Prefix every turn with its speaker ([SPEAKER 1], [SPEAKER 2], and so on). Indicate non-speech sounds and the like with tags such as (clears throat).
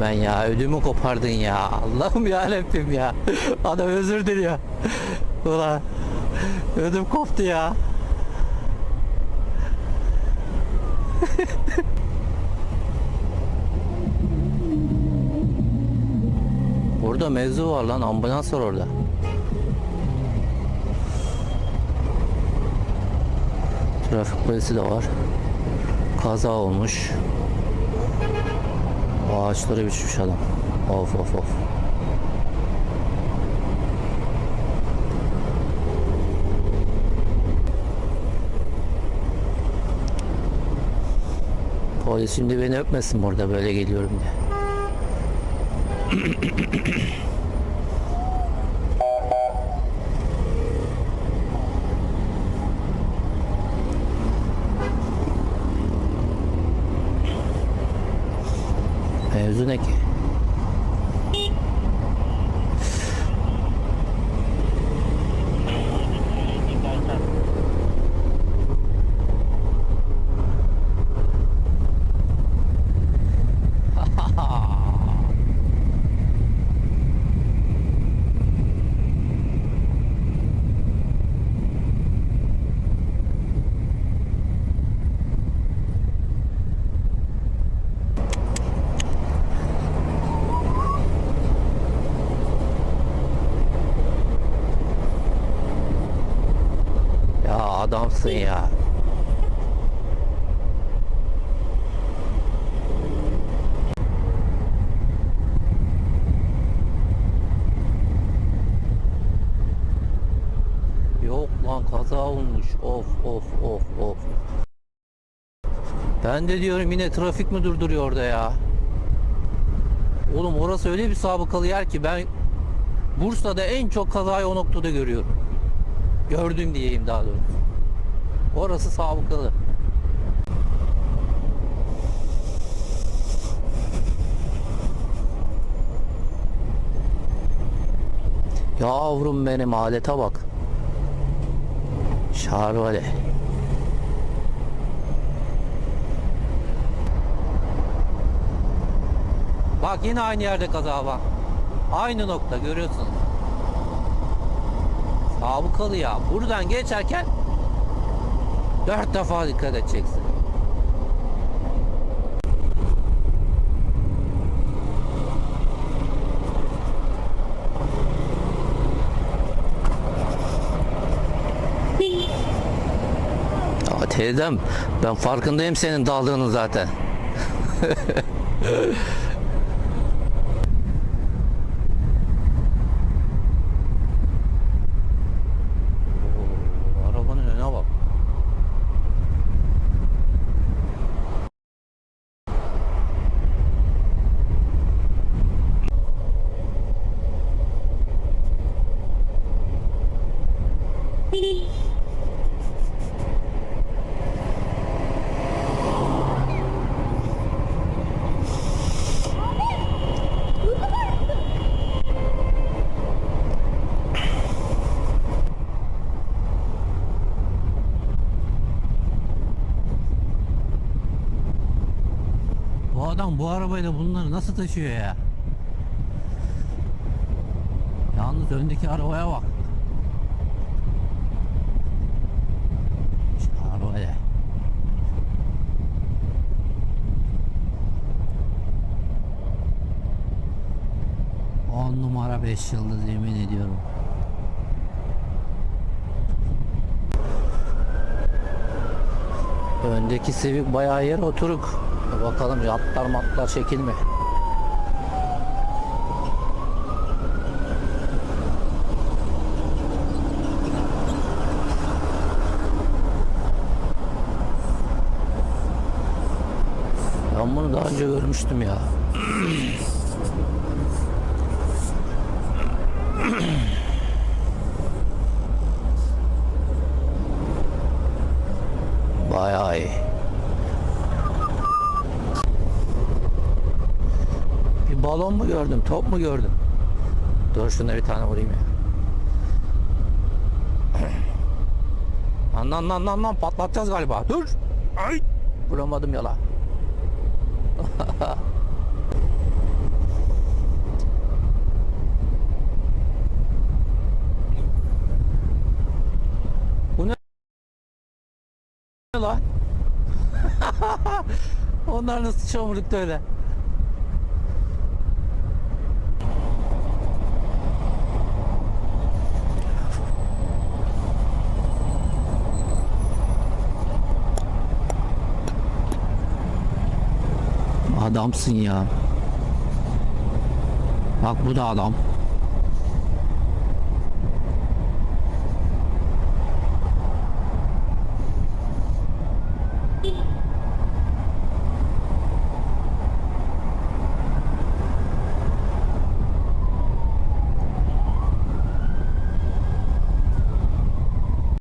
[SPEAKER 1] ben ya. Ödümü kopardın ya. Allah'ım ya Rabbim ya. Adam özür diliyor. Ulan ödüm koptu ya. Orada mevzu var lan ambulans var orada. Trafik polisi de var. Kaza olmuş. Ağaçları biçmiş adam. Of of of. Polis şimdi beni öpmesin burada böyle geliyorum diye. Mevzu ne ki? Ya adamsın ya. Yok lan kaza olmuş. Of of of of. Ben de diyorum yine trafik mi durduruyor orada ya? Oğlum orası öyle bir sabıkalı yer ki ben Bursa'da en çok kazayı o noktada görüyorum. Gördüm diyeyim daha doğrusu. Orası sabıkalı. Yavrum benim alete bak. Şarvale. Bak yine aynı yerde kaza var. Aynı nokta görüyorsun. Sabıkalı ya. Buradan geçerken dört defa dikkat edeceksin. Ya teyzem ben farkındayım senin daldığının zaten. (laughs) Oo, arabanın önüne bak. Bu adam bu arabayla bunları nasıl taşıyor ya? Yalnız öndeki arabaya bak. Arabaya. On numara 5 yıldız yemin ediyorum. Öndeki Civic bayağı yer oturuk. Bakalım yatlar matlar şekil mi? Ben bunu daha önce görmüştüm ya. (clears throat) balon mu gördüm, top mu gördüm? Dur şuna bir tane vurayım ya. (clears throat) Lan lan lan patlatacağız galiba. Dur. Ay. Vuramadım yala. (laughs) Bu ne? lan? (laughs) Onlar nasıl çamurlukta öyle? Adamsın ya. Bak bu da adam.